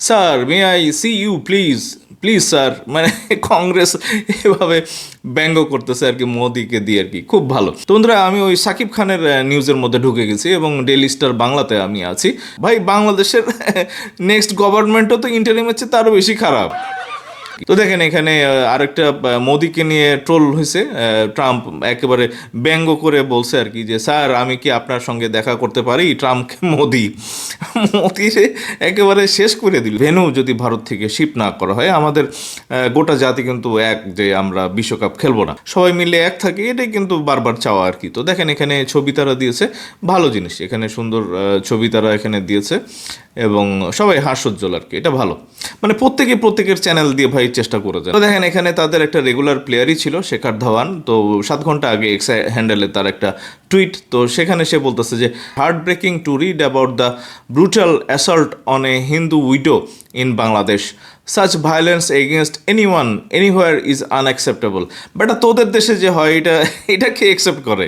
Sir may I see you please please sir মানে কংগ্রেস এভাবে ব্যঙ্গ করতেছে আর কি মোদীকে দিয়ে আর কি। খুব ভালো। তো বন্ধুরা, আমি ওই সাকিব খানের নিউজের মধ্যে ঢুকে গেছি এবং ডেলি স্টার বাংলাতে আমি আছি। ভাই, বাংলাদেশের নেক্সট গভর্নমেন্টও তো ইন্টারিমের হচ্ছে, তারও বেশি খারাপ। তো দেখেন এখানে আরেকটা মোদিকে নিয়ে ট্রোল হয়েছে ট্রাম্প একেবারে ব্যঙ্গ করে বলছে আর কি যে, স্যার, আমি কি আপনার সঙ্গে দেখা করতে পারি? ট্রাম্পকে মোদি। মোদি একেবারে শেষ করে দিল। ভেনু যদি ভারত থেকে শিপ না করা হয়, আমাদের গোটা জাতি কিন্তু এক যে আমরা বিশ্বকাপ খেলব না। সবাই মিলে এক থাকি, এটাই কিন্তু বারবার চাওয়া আর কি। তো দেখেন এখানে ছবি তারা দিয়েছে, ভালো জিনিস। এখানে সুন্দর ছবি তারা এখানে দিয়েছে এবং সবাই হাস্যোজ্জ্বল আর কি, এটা ভালো। মানে প্রত্যেকে প্রত্যেকের চ্যানেল দিয়ে ভাই চেষ্টা করে যায় তো দেখেন, এখানে তাদের একটা রেগুলার প্লেয়ারই ছিল, শেখার ধাওয়ান। তো সাত ঘণ্টা আগে এক্স হ্যান্ডেলে তার একটা টুইট তো সেখানে সে বলতেছে যে heartbreaking to read about the brutal assault on a Hindu widow in Bangladesh such violence against anyone anywhere is unacceptable but তোদের দেশে যে হয়, এটা এটা কে অ্যাকসেপ্ট করে?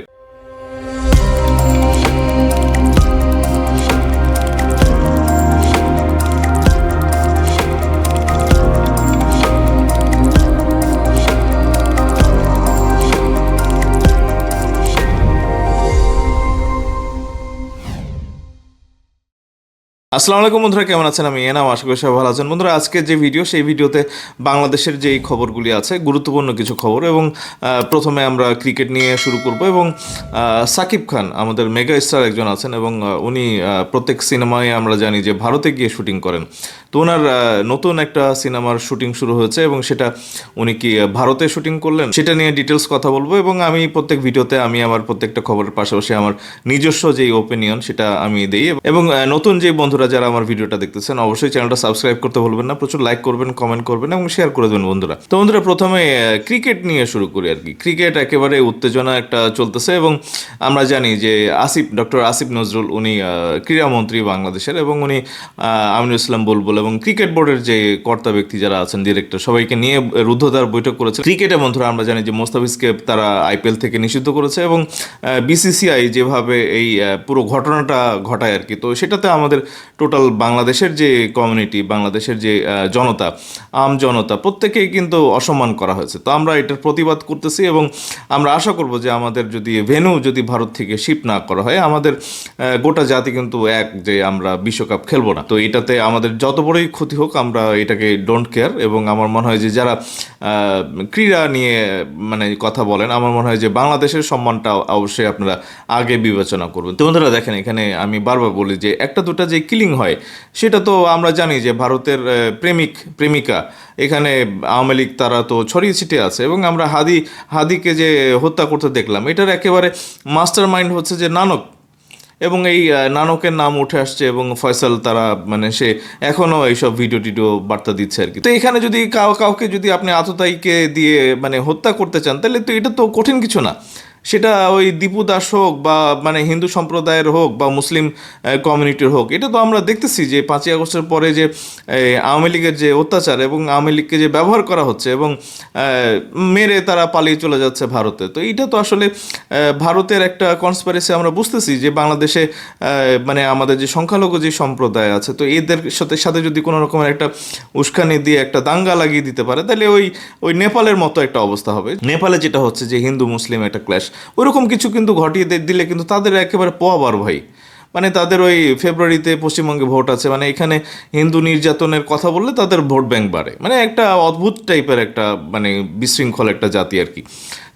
আসসালামু আলাইকুম বন্ধুরা, কেমন আছেন? আমি এনাম, আশা করি সবাই ভালো আছেন। বন্ধুরা, আজকে যে ভিডিও, সেই ভিডিওতে বাংলাদেশের যেই খবরগুলি আছে, গুরুত্বপূর্ণ কিছু খবর এবং প্রথমে আমরা ক্রিকেট নিয়ে শুরু করব এবং সাকিব খান আমাদের মেগা স্টার একজন আছেন এবং উনি প্রত্যেক সিনেমায় আমরা জানি যে ভারতে গিয়ে শুটিং করেন। তো ওনার নতুন একটা সিনেমার শুটিং শুরু হয়েছে এবং সেটা উনি কি ভারতে শুটিং করলেন? সেটা নিয়ে ডিটেলস কথা বলব এবং আমি প্রত্যেক ভিডিওতে আমি আমার প্রত্যেকটা খবরের পাশাপাশি আমার নিজস্ব যেই ওপিনিয়ন সেটা আমি দিই এবং নতুন যে বন্ধুরা যারা আমার ভিডিওটা দেখতেছেন অবশ্যই চ্যানেলটা সাবস্ক্রাইব করতে ভুলবেন না, প্রচুর লাইক করবেন কমেন্ট করবেন এবং শেয়ার করে দেবেন বন্ধুরা। তো বন্ধুরা প্রথমে ক্রিকেট নিয়ে শুরু করি আর কি। ক্রিকেট একেবারে উত্তেজনা একটা চলতেছে এবং আমরা জানি যে আসিফ ডক্টর আসিফ নজরুল উনি ক্রীড়ামন্ত্রী বাংলাদেশের এবং উনি আমিনুল ইসলাম বুলবুল এবং ক্রিকেট বোর্ডের যে কর্তা ব্যক্তি যারা আছেন ডিরেক্টর সবাইকে নিয়ে রুদ্ধদ্বার বৈঠক করেছে। ক্রিকেটে বন্ধুরা, আমরা জানি যে মোস্তাফিজকে তারা আইপিএল থেকে নিষিদ্ধ করেছে এবং বিসিসিআই যেভাবে এই পুরো ঘটনাটা ঘটায় আর কি তো সেটাতে আমাদের টোটাল বাংলাদেশের যে কমিউনিটি বাংলাদেশের যে জনতা, আম জনতা, প্রত্যেকেই কিন্তু অসম্মান করা হয়েছে। তো আমরা এটার প্রতিবাদ করতেছি এবং আমরা আশা করব যে আমাদের যদি ভেনু যদি ভারত থেকে শিপ না করা হয়, আমাদের গোটা জাতি কিন্তু এক যে আমরা বিশ্বকাপ খেলব না। তো এটাতে আমাদের যত বড়ই ক্ষতি হোক, আমরা এটাকে ডোন্ট কেয়ার এবং আমার মনে হয় যে যারা ক্রীড়া নিয়ে মানে কথা বলেন, আমার মনে হয় যে বাংলাদেশের সম্মানটা অবশ্যই আপনারা আগে বিবেচনা করবেন। তো বন্ধুরা দেখেন, এখানে আমি বারবার বলি যে একটা দুটা যে কিলিং হয়, সেটা তো আমরা জানি যে ভারতের প্রেমিক, প্রেমিকা, এখানে আওয়ামী লীগ তারা তো ছড়িয়ে ছিটিয়ে আছে এবং আমরা হাদি, হাদিকে যে হত্যা করতে দেখলাম, এটার একেবারে মাস্টার মাইন্ড হচ্ছে যে নানক। এবং এই নানকের নাম উঠে আসছে এবং ফয়সাল তারা মানে সে এখনও এইসব ভিডিও টিডিও বার্তা দিচ্ছে আর কি। তো এখানে যদি কাউ, কাউকে যদি আপনি আততায়ীকে দিয়ে মানে হত্যা করতে চান, তাহলে তো এটা তো কঠিন কিছু না। সেটা ওই দীপু দাস হোক বা মানে হিন্দু সম্প্রদায়ের হোক বা মুসলিম কমিউনিটির হোক, এটা তো আমরা দেখতেছি যে পাঁচই আগস্টের পরে যে আওয়ামী লীগের যে অত্যাচার এবং আওয়ামী লীগকে যে ব্যবহার করা হচ্ছে এবং মেরে তারা পালিয়ে চলে যাচ্ছে ভারতে, তো এইটা তো আসলে ভারতের একটা কনসপারেসি আমরা বুঝতেছি যে বাংলাদেশে মানে আমাদের যে সংখ্যালঘু যে সম্প্রদায় আছে, তো এদের সাথে সাথে যদি কোনো রকমের একটা উস্কানি দিয়ে একটা দাঙ্গা লাগিয়ে দিতে পারে, তাহলে ওই ওই নেপালের মতো একটা অবস্থা হবে। নেপালে যেটা হচ্ছে যে হিন্দু, মুসলিম একটা ক্ল্যাশ ওইরকম কিছু কিন্তু ঘটিয়ে দিলে কিন্তু তাদের একেবারে পোয়াবার ভাই। মানে তাদের ওই ফেব্রুয়ারিতে পশ্চিমবঙ্গে ভোট আছে মানে এখানে হিন্দু নির্যাতনের কথা বললে তাদের ভোট ব্যাংক বাড়ে। মানে একটা অদ্ভুত টাইপের একটা মানে বিশৃঙ্খল একটা জাতি আর কি।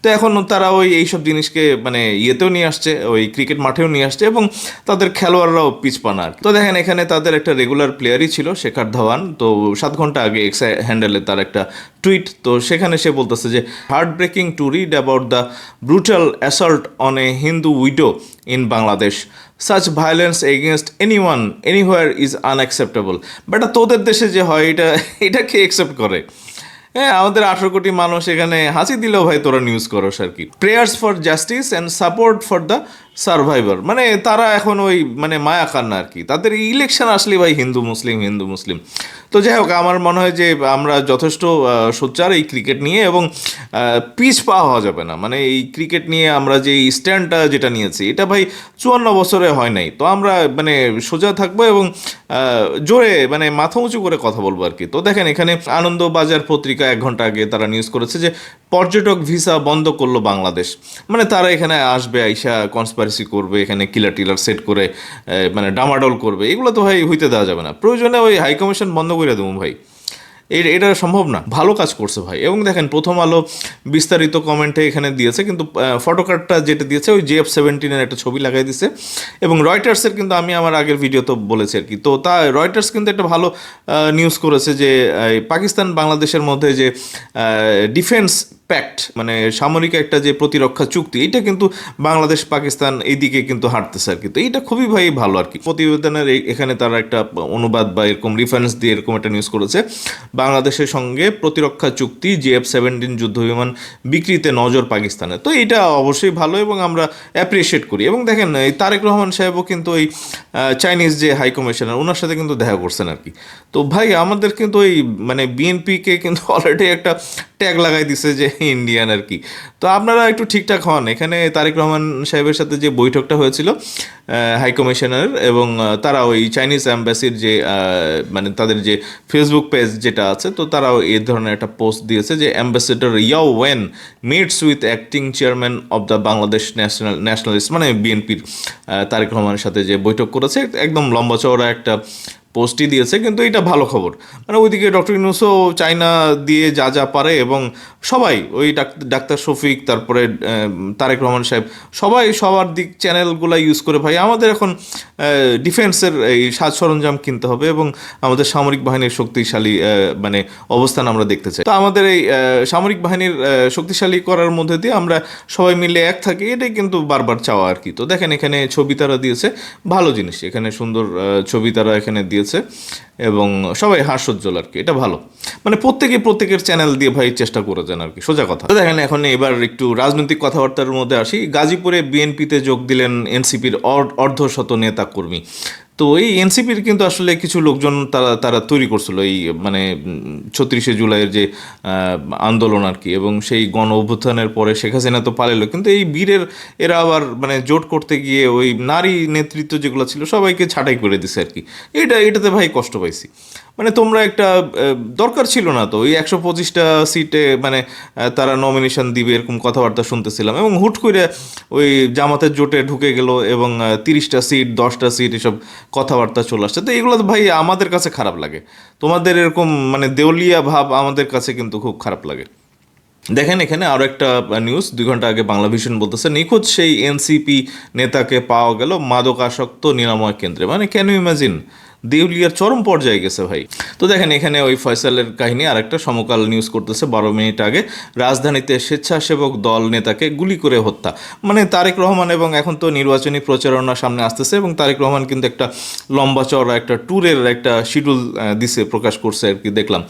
তো এখন তারা ওই এইসব জিনিসকে মানে ইয়েতেও নিয়ে আসছে, ওই ক্রিকেট মাঠেও নিয়ে আসছে এবং তাদের খেলোয়াড়রাও পিছপানা আর তো দেখেন, এখানে তাদের একটা রেগুলার প্লেয়ারই ছিল শেখার ধাওয়ান। তো সাত ঘণ্টা আগে এক্স হ্যান্ডেলে তার একটা টুইট তো সেখানে সে বলতেছে যে heartbreaking to read about the brutal assault on a Hindu widow in Bangladesh such violence against anyone anywhere is unacceptable but, তোদের দেশে যে হয়, এটা এটা কে অ্যাকসেপ্ট করে? হ্যাঁ আমাদের আঠারো কোটি মানুষ এখানে হাসি দিলেও ভাই তোরা নিউজ করস আর কি। Prayers for justice and support for the survivor. মানে তারা এখন ওই মানে মায়া কান্না আর কি। তাদের ইলেকশন আসলে ভাই হিন্দু মুসলিম হিন্দু মুসলিম। তো যাই হোক, আমার মনে হয় যে আমরা যথেষ্ট সোচ্চার এই ক্রিকেট নিয়ে এবং পিচ পাওয়া হওয়া যাবে না। মানে এই ক্রিকেট নিয়ে আমরা যে স্ট্যান্ডটা যেটা নিয়েছি, এটা ভাই চুয়ান্ন বছরে হয় নাই। তো আমরা মানে সোজা থাকব এবং জোরে মানে মাথা উঁচু করে কথা বলব আর কি। তো দেখেন, এখানে আনন্দবাজার পত্রিকা এক ঘণ্টা আগে তারা নিউজ করেছে যে পর্যটক ভিসা বন্ধ করল বাংলাদেশ। মানে তারা এখানে আসবে, আইসা কনসপারেসি করবে, এখানে কিলার টিলার সেট করে মানে ডামাডোল করবে। এগুলো তো ভাই হইতে দেওয়া যাবে না। প্রয়োজনে ওই হাই কমিশন বন্ধ করে দেবো ভাই। এটা সম্ভব না। ভালো কাজ করছে ভাই। এবং দেখেন, প্রথম আলো বিস্তারিত কমেন্টে এখানে দিয়েছে, কিন্তু ফটোকার্ডটা যেটা দিয়েছে, ওই জে এফ সেভেন্টিনের একটা ছবি লাগাই দিছে। এবং রয়টার্সের কিন্তু আমি আমার আগের ভিডিও তো বলেছি আর কি। তো তা রয়টার্স কিন্তু একটা ভালো নিউজ করেছে যে পাকিস্তান বাংলাদেশের মধ্যে যে ডিফেন্স প্যাক্ট মানে সামরিক একটা যে প্রতিরক্ষা চুক্তি, এটা কিন্তু বাংলাদেশ, পাকিস্তান এইদিকে কিন্তু হাঁটতেছে আর কি। তো এইটা খুবই ভাই ভালো আর কি। প্রতিবেদনের এখানে তারা একটা অনুবাদ বা এরকম রিফারেন্স দিয়ে এরকম একটা নিউজ করেছে। বাংলাদেশের সঙ্গে প্রতিরক্ষা চুক্তি জিএফ সেভেন্টিন যুদ্ধ বিমান বিক্রিতে নজর পাকিস্তানে তো এটা অবশ্যই ভালো এবং আমরা অ্যাপ্রিসিয়েট করি। এবং দেখেন, এই তারেক রহমান সাহেবও কিন্তু ওই চাইনিজ যে হাই কমিশনার ওনার সাথে কিন্তু দেখা করছেন আর কি। তো ভাই আমাদের কিন্তু ওই মানে বিএনপিকে কিন্তু অলরেডি একটা ট্যাগ লাগাই দিছে যে ইন্ডিয়ান আর কি তো আপনারা একটু ঠিকঠাক হন। এখানে তারেক রহমান সাহেবের সাথে যে বৈঠকটা হয়েছিল হাই কমিশনার এবং তারা ওই চাইনিজ অ্যাম্বাসির যে মানে তাদের যে ফেসবুক পেজ যেটা আছে, তো তারাও এই ধরনের একটা পোস্ট দিয়েছে যে ambassador Yao Wen meets with acting chairman of the Bangladesh national nationalist মানে বিএনপির তারেক রহমানের সাথে যে বৈঠক করেছে। একদম লম্বা চওড়া একটা পোস্টই দিয়েছে, কিন্তু এটা ভালো খবর। মানে ওইদিকে ডক্টর ইউনুসও চায়না দিয়ে যা যা পারে এবং সবাই, ওই ডাক- ডাক্তার শফিক, তারপরে তারেক রহমান সাহেব, সবাই সবার দিক চ্যানেলগুলো ইউজ করে, ভাই, আমাদের এখন ডিফেন্সের এই সাজ সরঞ্জাম কিনতে হবে এবং আমাদের সামরিক বাহিনীর শক্তিশালী মানে অবস্থান আমরা দেখতে চাই। তো আমাদের এই সামরিক বাহিনীর শক্তিশালী করার মধ্যে দিয়ে আমরা সবাই মিলে এক থাকি, এটাই কিন্তু বারবার চাওয়া আর কি। তো দেখেন, এখানে ছবি তারা দিয়েছে, ভালো জিনিস। এখানে সুন্দর ছবি তারা এখানে দিয়েছে। এবং সবাই হাস্যজ্জ্বল আর কি, এটা ভালো। মানে প্রত্যেকে প্রত্যেকের চ্যানেল দিয়ে ভাই চেষ্টা করে যান আর কি, সোজা কথা। দেখেন এখন এবার একটু রাজনৈতিক কথাবার্তার মধ্যে আসি, গাজীপুরে বিএনপিতে যোগ দিলেন এনসিপির অর্ধশত নেতা কর্মী। তো এই এনসিপির কিন্তু আসলে কিছু লোকজন তারা তারা তৈরি করছিল এই মানে ছত্রিশে জুলাইয়ের যে আন্দোলন আর কি এবং সেই গণ অভ্যুত্থানের পরে শেখ হাসিনা তো পালেলো কিন্তু এই বীরের, এরা আবার মানে জোট করতে গিয়ে ওই নারী নেতৃত্ব যেগুলো ছিল সবাইকে ছাঁটাই করে দিছে আর কি। এটা, এটাতে ভাই কষ্ট পাইছি। মানে তোমরা একটা দরকার ছিল না তো। ওই একশো পঁচিশটা সিটে মানে তারা নমিনেশন দিবে এরকম কথাবার্তা শুনতেছিলাম এবং হুট করে ওই জামাতের জোটে ঢুকে গেল এবং তিরিশটা সিট, দশটা সিট এসব কথাবার্তা চলে আসছে। তো এগুলো তো ভাই আমাদের কাছে খারাপ লাগে। তোমাদের এরকম মানে দেউলিয়া ভাব আমাদের কাছে কিন্তু খুব খারাপ লাগে। দেখেন এখানে আরও একটা নিউজ দুই ঘণ্টা আগে বাংলা ভিশন বলতেছে, নিখোঁজ সেই এনসিপি নেতাকে পাওয়া গেল মাদকাসক্ত নিরাময় কেন্দ্রে। মানে কেন ইমাজিন দেউলিয়ার চরম পর্যায়ে গেছে ভাই। তো দেখেন, এখানে ওই ফয়সালের কাহিনী আর একটা সমকাল নিউজ করতেছে, বারো মিনিট আগে। রাজধানীতে স্বেচ্ছাসেবক দল নেতাকে গুলি করে হত্যা। মানে তারেক রহমান এবং এখন তো নির্বাচনী প্রচারণা সামনে আসতেছে এবং তারেক রহমান কিন্তু একটা লম্বা চড়া একটা ট্যুরের একটা শিডিউল দিছে, প্রকাশ করছে আর কি, দেখলাম।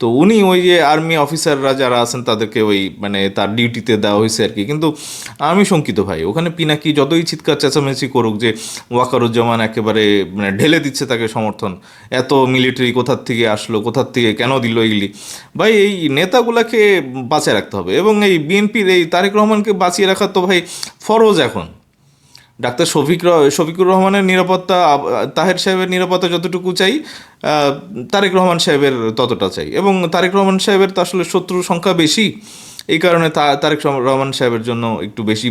তো উনি ওই যে আর্মি অফিসাররা যারা আছেন, তাদেরকে ওই মানে তার ডিউটিতে দেওয়া হয়েছে আর কি। কিন্তু আমি শঙ্কিত ভাই, ওখানে পিনাকি যতই চিৎকার চেঁচামেচি করুক যে ওয়াকারুজ্জামান একেবারে মানে ঢেলে দিচ্ছে তাকে সমর্থন, এত মিলিটারি কোথার থেকে আসলো, কোথার থেকে কেন দিল এইগুলি ভাই, এই নেতাগুলাকে বাঁচিয়ে রাখতে হবে এবং এই বিএনপির এই তারেক রহমানকে বাঁচিয়ে রাখা তো ভাই ফরজ এখন। ডাক্তার শফিক শফিকুর রহমানের নিরাপত্তা তাহের সাহেবের নিরাপত্তা যতটুকু চাই তারেক রহমান সাহেবের ততটা চাই। এবং তারেক রহমান সাহেবের তো আসলে শত্রুর সংখ্যা বেশি এই কারণে তারেক রহমান- সাহেবের জন্য একটু বেশি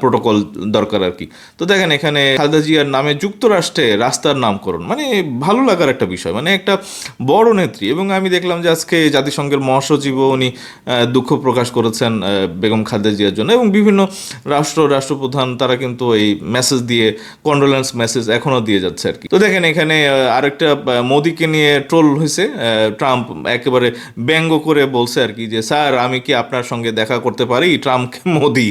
প্রোটোকল দরকার আর কি। তো দেখেন এখানে খালেদা জিয়ার নামে যুক্তরাষ্ট্রে রাস্তার নামকরণ মানে ভালো লাগার একটা বিষয় মানে একটা বড় নেত্রী। এবং আমি দেখলাম যে আজকে জাতিসংঘের মহাসচিবও উনি দুঃখ প্রকাশ করেছেন বেগম খালেদা জিয়ার জন্য। এবং বিভিন্ন রাষ্ট্র, রাষ্ট্রপ্রধান, তারা কিন্তু এই মেসেজ দিয়ে কন্ডোলেন্স মেসেজ এখনও দিয়ে যাচ্ছে আর কি। তো দেখেন এখানে আরেকটা মোদিকে নিয়ে ট্রোল হয়েছে ট্রাম্প একেবারে ব্যঙ্গ করে বলছে আর কি যে, স্যার, আমি কি আপনার সঙ্গে দেখা করতে পারি ট্রাম্পকে মোদি।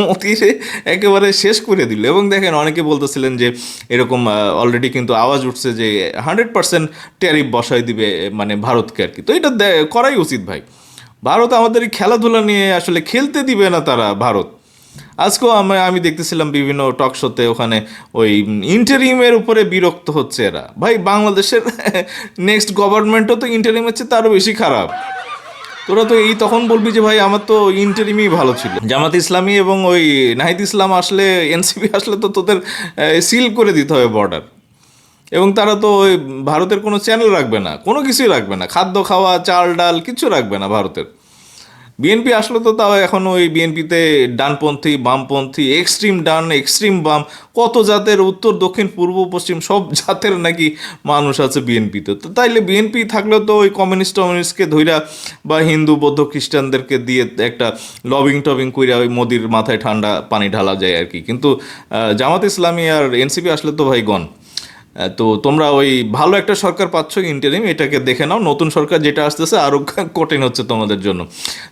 মোদিরে একেবারে শেষ করে দিল। এবং দেখেন অনেকে বলতেছিলেন যে, এরকম অলরেডি কিন্তু আওয়াজ উঠছে যে হান্ড্রেড পার্সেন্ট ট্যারিফ বসাই দিবে মানে ভারতকে আর কি। তো এটা করাই উচিত ভাই। ভারত আমাদের খেলাধুলা নিয়ে আসলে খেলতে দিবে না তারা, ভারত। আজকেও আমি আমি দেখতেছিলাম বিভিন্ন টক শোতে ওখানে ওই ইন্টারিমের উপরে বিরক্ত হচ্ছে এরা। ভাই, বাংলাদেশের নেক্সট গভর্নমেন্টও তো ইন্টারিমের চেয়ে তারও বেশি খারাপ। তোরা তো এই তখন বলবি যে ভাই আমার তো ইন্টারিমই ভালো ছিল। জামাত ইসলামী এবং ওই নাহিদ ইসলাম আসলে, এনসিপি আসলে তো তোদের সিল করে দিতে হবে বর্ডার এবং তারা তো ওই ভারতের কোনো চ্যানেল রাখবে না, কোনো কিছুই রাখবে না। খাদ্য খাওয়া, চাল ডাল, কিছু রাখবে না ভারতের। বিএনপি আসলে তো তাও এখন ওই বিএনপিতে ডানপন্থী, বামপন্থী এক্সট্রিম ডান এক্সট্রিম বাম, কত জাতের উত্তর, দক্ষিণ, পূর্ব, পশ্চিম, সব জাতের নাকি মানুষ আছে বিএনপিতে তো। তাইলে বিএনপি থাকলেও তো ওই কমিউনিস্ট টমিউনিস্টকে ধইরা বা হিন্দু, বৌদ্ধ খ্রিস্টানদেরকে দিয়ে একটা লবিং টবিং কইরা ওই মোদির মাথায় ঠান্ডা পানি ঢালা যায় আর কি। কিন্তু জামাত ইসলামী আর এনসিপি আসলে তো ভাই গণ। তো তোমরা ওই ভালো একটা সরকার পাচ্ছ ইন্টারিম এটাকে দেখে নাও। নতুন সরকার যেটা আসতেছে আরও কঠিন হচ্ছে তোমাদের জন্য।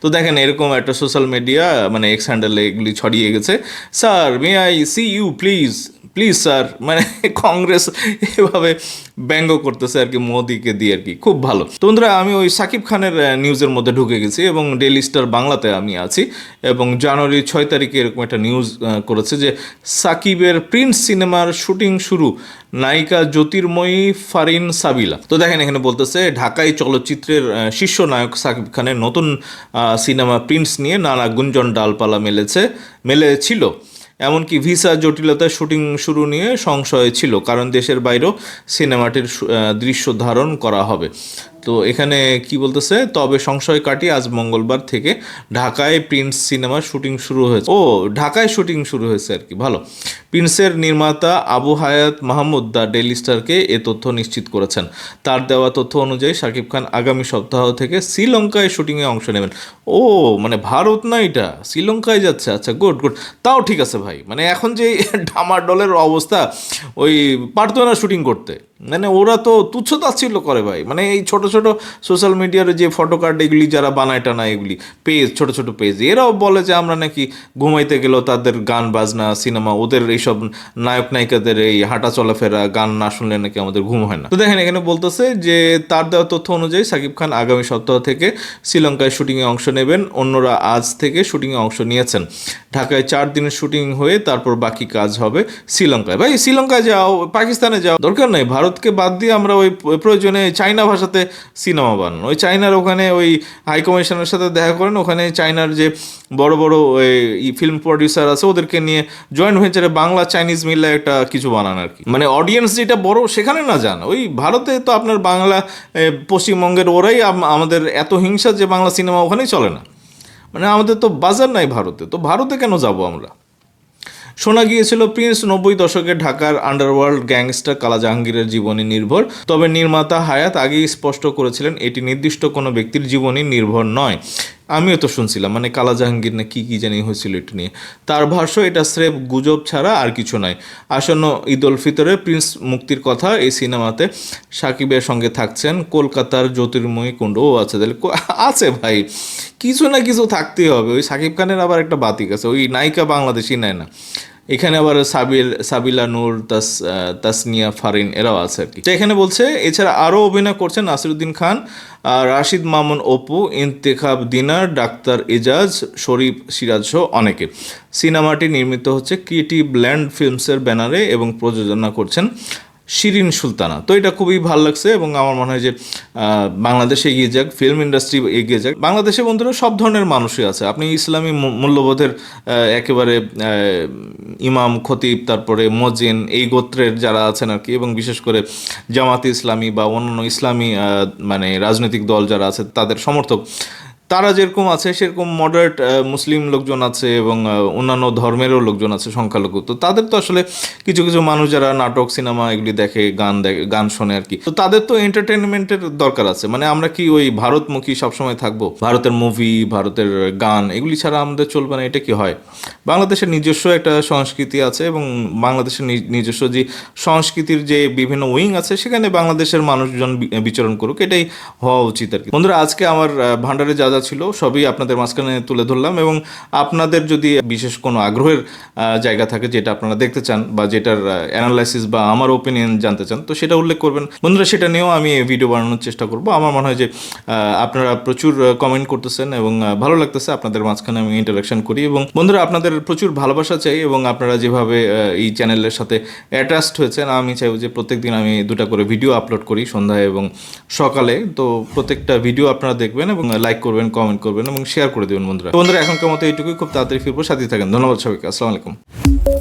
তো দেখেন, এরকম একটা সোশ্যাল মিডিয়া মানে এক্স হ্যান্ডেলে এগুলি ছড়িয়ে গেছে। Sir may I see you please please sir মানে কংগ্রেস এভাবে ব্যঙ্গ করতেছে আর কি মোদিকে দিয়ে আর কি। খুব ভালো। তো বন্ধুরা, আমি ওই সাকিব খানের নিউজের মধ্যে ঢুকে গেছি এবং ডেলি স্টার বাংলাতে আমি আছি এবং জানুয়ারি ছয় তারিখে এরকম একটা নিউজ করেছে যে সাকিবের প্রিন্স সিনেমার শুটিং শুরু নায়িকা জ্যোতির্ময়ী ফারিন সাবিলা। তো দেখেন এখানে বলতেছে ঢাকাই চলচ্চিত্রের শীর্ষ নায়ক সাকিব খানের নতুন সিনেমা প্রিন্স নিয়ে নানা গুঞ্জন ডালপালা মেলেছে, মেলেছিল। এমনকি ভিসা জটিলতায় শুটিং শুরু নিয়ে সংশয় ছিল, কারণ দেশের বাইরেও সিনেমাটির দৃশ্য ধারণ করা হবে। তো এখানে কি বলতেছে? তবে সংশয় কাটিয়ে আজ মঙ্গলবার থেকে ঢাকায় প্রিন্স সিনেমার শুটিং শুরু হয়েছে। ও, ঢাকায় শুটিং শুরু হয়েছে আর কি, ভালো। প্রিন্সের নির্মাতা আবু হায়াত মাহমুদ, দ্য ডেইলি স্টারকে এ তথ্য নিশ্চিত করেছেন। তার দেওয়া তথ্য অনুযায়ী শাকিব খান আগামী সপ্তাহ থেকে শ্রীলঙ্কায় শুটিংয়ে অংশ নেবেন। ও মানে ভারত না এটা? শ্রীলঙ্কায় যাচ্ছে? আচ্ছা গুড গুড। তাও ঠিক আছে ভাই। মানে এখন যে ডামাডোলের অবস্থা, ওই পারতো না শুটিং করতে। মানে ওরা তো তুচ্ছ তাচ্ছিল্য করে ভাই। মানে এই ছোট ছোট সোশ্যাল মিডিয়ার যে ফটো কার্ড এগুলি যারা বানায় টানা এগুলি পেজ ছোট ছোট পেজ এরাও বলে যে আমরা নাকি ঘুমাইতে গেলেও তাদের গান, বাজনা সিনেমা ওদের এইসব নায়ক, নায়িকাদের এই হাঁটা চলাফেরা, গান না শুনলে নাকি আমাদের ঘুম হয় না। তো দেখেন এখানে বলতেছে যে তার দেওয়া তথ্য অনুযায়ী সাকিব খান আগামী সপ্তাহ থেকে শ্রীলঙ্কায় শুটিংয়ে অংশ নেবেন। অন্যরা আজ থেকে শুটিংয়ে অংশ নিয়েছেন। ঢাকায় চার দিনের শুটিং হয়ে তারপর বাকি কাজ হবে শ্রীলঙ্কায়। ভাই, শ্রীলঙ্কায় যাও, পাকিস্তানে যাও, দরকার নেই ভারতকে বাদ দিয়ে আমরা ওই প্রয়োজনে চাইনা ভাষাতে সিনেমা বানানো। ওই চাইনার ওখানে ওই হাই কমিশনের সাথে দেখা করেন, ওখানে চাইনার যে বড় বড় ওই ফিল্ম প্রডিউসার আছে, ওদেরকে নিয়ে জয়েন্ট ভেঞ্চারে বাংলা চাইনিজ মিলে একটা কিছু বানান আর কি। মানে অডিয়েন্স যেটা বড়, সেখানে না যান। ওই ভারতে তো আপনার বাংলা পশ্চিমবঙ্গের ওরাই আমাদের এত হিংসা যে বাংলা সিনেমা ওখানেই চলে না। মানে আমাদের তো বাজার নাই ভারতে, তো ভারতে কেন যাব আমরা? শোনা গিয়েছিল প্রিন্স নব্বই দশকে ঢাকার আন্ডারওয়ার্ল্ড গ্যাংস্টার কালা জাহাঙ্গীরের জীবনী নির্ভর। তবে নির্মাতা হায়াত আগেই স্পষ্ট করেছিলেন, এটি নির্দিষ্ট কোনো ব্যক্তির জীবনী নির্ভর নয়। আমিও তো শুনছিলাম মানে কালা জাহাঙ্গীর না কী কী জানি হয়েছিল এটি নিয়ে। তার ভাষ্য, এটা স্রেফ গুজব ছাড়া আর কিছু নয়। আসন্ন ঈদ উল ফিতরে প্রিন্স মুক্তির কথা এই সিনেমাতে সাকিবের সঙ্গে থাকছেন কলকাতার জ্যোতির্ময়ী কুণ্ড। ও আছে তাহলে আছে ভাই। কিছু না কিছু থাকতেই হবে। ওই সাকিব খানের আবার একটা বাতিক আছে, ওই নায়িকা বাংলাদেশি নেয় না। এখানে আবার সাবিল, সাবিলা নূর, তাস তাসনিয়া, ফারিন এরাও আছে আর কি। এখানে বলছে, এছাড়া আরও অভিনয় করছেন নাসিরুদ্দিন খান রাশিদ মামুন, অপু, ইন্তেখাব দিনার, ডাক্তার এজাজ, শরীফ সিরাজ সহ অনেকে। সিনেমাটি নির্মিত হচ্ছে ক্রিয়েটিভ ল্যান্ড ফিল্মসের ব্যানারে এবং প্রযোজনা করছেন শিরিন সুলতানা। তো এটা খুবই ভালো লাগছে এবং আমার মনে হয় যে বাংলাদেশে এগিয়ে যাক ফিল্ম ইন্ডাস্ট্রি এগিয়ে যাক। বাংলাদেশে বন্ধুরা সব ধরনের মানুষই আছে। আপনি ইসলামী মূল্যবোধের একেবারে ইমাম, খতিব, তারপরে মজিন, এই গোত্রের যারা আছেন আর কি, এবং বিশেষ করে জামাতে ইসলামী বা অন্যান্য ইসলামী মানে রাজনৈতিক দল যারা আছে, তাদের সমর্থক। তারা যেরকম আছে, সেরকম মডারেট মুসলিম লোকজন আছে এবং অন্যান্য ধর্মেরও লোকজন আছে, সংখ্যালঘু। তো তাদের তো আসলে কিছু কিছু মানুষ যারা নাটক, সিনেমা এগুলি দেখে, গান দেখে গান শোনে আর কি। তো তাদের তো এন্টারটেনমেন্টের দরকার আছে। মানে আমরা কি ওই ভারতমুখী সবসময় থাকব? ভারতের মুভি ভারতের গান, এগুলি ছাড়া আমাদের চলবে না, এটা কি হয়? বাংলাদেশের নিজস্ব একটা সংস্কৃতি আছে এবং বাংলাদেশের নিজস্ব যে সংস্কৃতির যে বিভিন্ন উইং আছে, সেখানে বাংলাদেশের মানুষজন বিচরণ করুক, এটাই হওয়া উচিত আর কি। বন্ধুরা, আজকে আমার ভান্ডারে যা যা যা ছিল, সবই আপনাদের মাঝখানে তুলে ধরলাম এবং আপনাদের যদি বিশেষ কোনো আগ্রহের জায়গা থাকে যেটা আপনারা দেখতে চান বা যেটার অ্যানালাইসিস বা আমার ওপিনিয়ন জানতে চান, তো সেটা উল্লেখ করবেন। বন্ধুরা, সেটা নিয়েও আমি ভিডিও বানানোর চেষ্টা করব। আমার মনে হয় যে আপনারা প্রচুর কমেন্ট করতেছেন এবং ভালো লাগতেছে আপনাদের মাঝখানে আমি ইন্টারাকশন করি এবং বন্ধুরা, আপনাদের প্রচুর ভালোবাসা চাই এবং আপনারা যেভাবে এই চ্যানেলের সাথে অ্যাটাচড হয়েছেন, আমি চাইব যে প্রত্যেকদিন আমি দুটা করে ভিডিও আপলোড করি সন্ধ্যায় এবং সকালে। তো প্রত্যেকটা ভিডিও আপনারা দেখবেন এবং লাইক করবেন কমেন্ট করবেন এবং শেয়ার করে দেবেন বন্ধুরা। বন্ধুরা, এখনকার মতো এইটুকুই। খুব তাড়াতাড়ি ফিরবো সাথে থাকেন। ধন্যবাদ সবাইকে। আসসালামু আলাইকুম।